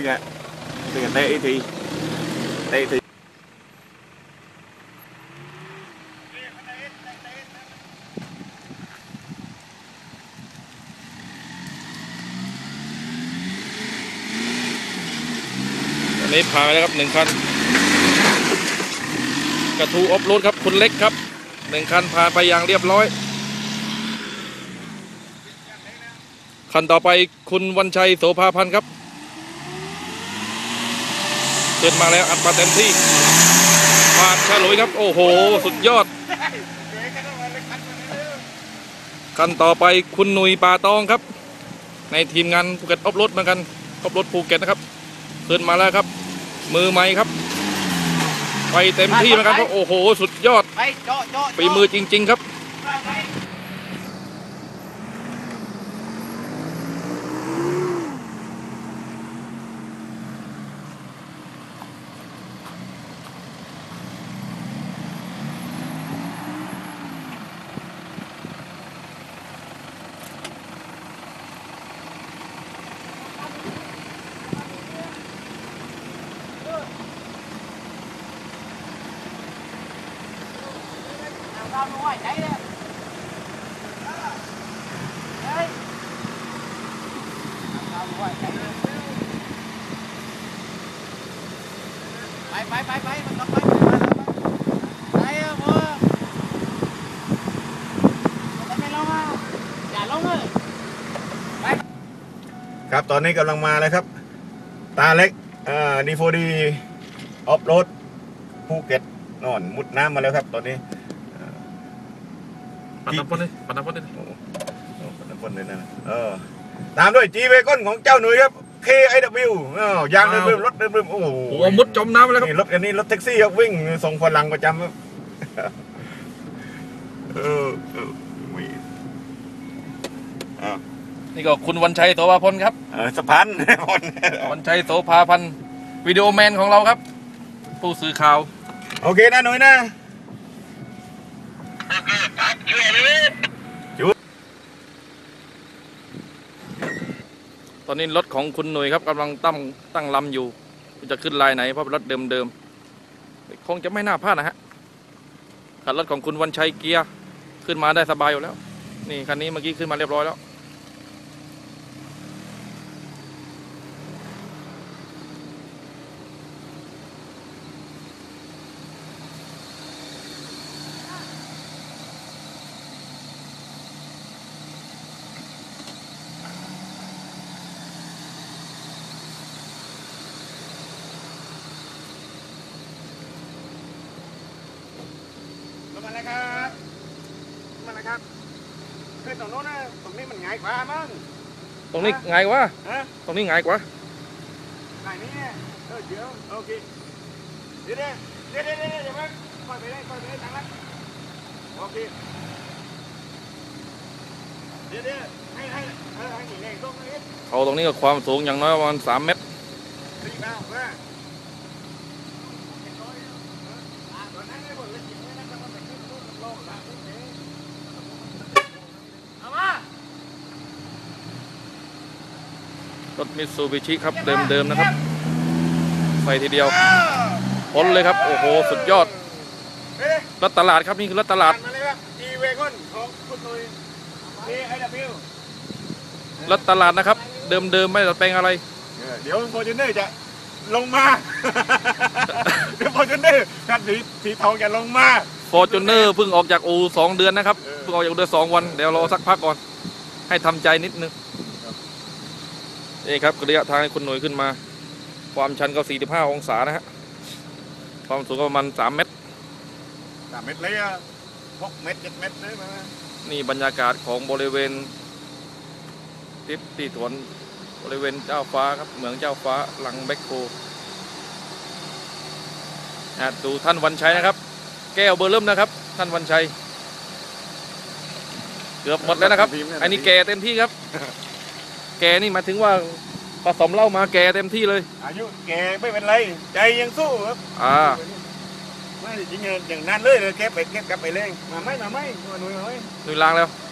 ตึงอะตึงอะเตะทีเตะอีกทีตอนนี้ผ่าไปแล้วครับหนึ่งคันกระทูออฟโรดครับคุณเล็กครับหนึ่งคันผ่าไปอย่างเรียบร้อย คันต่อไปคุณวันชัยโสภาพันธ์ครับ เกิดมาแล้วอัดมาเต็มที่ผ่านฉลุยครับ โอ้โห สุดยอดคันต่อไปคุณหนุยป่าตองครับ ในทีมงานภูเก็ตออฟโรดเหมือนกันออฟโรดภูเก็ตนะครับขึ้นมาแล้วครับ มือใหม่ครับ ไปเต็มที่เหมือนกันครับโอ้โห สุดยอดไปเจาะเจาะฝีมือจริง ๆ ครับ เอาหน่อยใจเลยเฮ้ยเอาหน่อยใจเลยไปไปไปไปมันต้องไปไปไปอะพ่ อมันไม่ลงอะอย่าลงเลยครับตอนนี้กำลังมาเลยครับ ตาเล็กอ่าดีโฟดีออฟโรดภูเก็ตนอนมุดน้ำมาแล้วครับ ตอนนี้ ปัดน้ำพ่นเลยปัดน้ำพ่นเลยโอ้โหคนละคนเลยนะเออตามด้วยจีเวก้นของเจ้าหนุ่ยครับ KIW อ้าวยางเดิมๆรถเดิมๆโอ้โหโอ้โหมุดจมน้ำไปแล้วครับนี่รถอันนี้รถแท็กซี่ครับวิ่งส่งพลังประจำครับเออเออมีอ้าวนี่ก็คุณวันชัยโสภาพลครับเออสะพานพนวันชัยโสภาพันธ์วิดีโอแมนของเราครับ ผู้สื่อข่าว โอเคนะหนุ่ยนะ อนนี้รถของคุณหนุ่ยครับกำลังตั้งตั้งลำอยู่จะขึ้นลายไหนเพราะรถเดิมๆคงจะไม่น่าพลาดนะฮะคันรถของคุณวันชัยเกียร์ขึ้นมาได้สบายอยู่แล้ว นี่คันนี้เมื่อกี้ขึ้นมาเรียบร้อยแล้ว มาเลยครับลงมาเลยครับขึ้นตรงโน้นนะตรงนี้มันง่ายกว่ามั้งตรงนี้ง่ายกว่าฮะตรงนี้ง่ายกว่าไหนนี่เออเดี๋ยวโอเคเดี๋ยวเดี๋ยวเดี๋ยวเดี๋ยวเดี๋ยวเดี๋ยวมั้งปล่อยไปได้ปล่อยไปได้ทางนั้นโอเคเดี๋ยวเดี๋ยวให้ให้เออให้หนีแรงตรงนี้เอาตรงนี้กับความสูงอย่างน้อยประมาณสามเมตร รีบเอามาตอนนั้นได้หมดเลยจิ๋วไม่ได้ต้องไปขึ้นรูปโลกหลังนี้ เอามา รถมิตซูบิชิครับเดิมๆนะครับใส่ทีเดียวพ้นเลยครับ โอ้โห สุดยอดเฮ้ยรถตลาดครับนี่คือรถตลาดมาเลยครับ G Wagon ของคุณหนุ่ย KIW รถตลาดนะครับ เดิมๆไม่ดัดแปลงอะไรเออเดี๋ยวฟอร์จูเนอร์จะลงมาเดี๋ยวฟอร์จูเนอร์คันสีสีทองจะลงมาฟอร์จูเนอร์เพิ่งออกจากอู่สองเดือนนะครับเออเพิ่งออกจากอู่เดือนสองวันเดี๋ยวรอสักพักก่อน ให้ทำใจนิดนึง นี่ครับระยะทางที่คุณหน่วยขึ้นมา ความชันก็45 องศานะฮะความสูงก็ประมาณ3เมตรสามเมตรเลยอะหกเมตรเจ็ดเมตรเลยมานี่บรรยากาศของบริเวณทิศที่ถวนบริเวณเจ้าฟ้าครับเหมืองเจ้าฟ้าหลังแบ็คโคอะดูท่านวันชัยนะครับ แก้วเบอร์เริ่มนะครับ ท่านวันชัย เกือบหมดแล้วนะครับ อันนี้แก่เต็มที่ครับ แก่นี่หมายถึงว่าผสมเหล้ามาแก่เต็มที่เลย อายุแกไม่เป็นไร ใจยังสู้ครับอ่าไม่จริงๆอย่างนั้นเลยเลยแกไปแกกลับไปเลยมาไหมมาไหมมาหนุ่ยมาไหมดูลางแล้วเ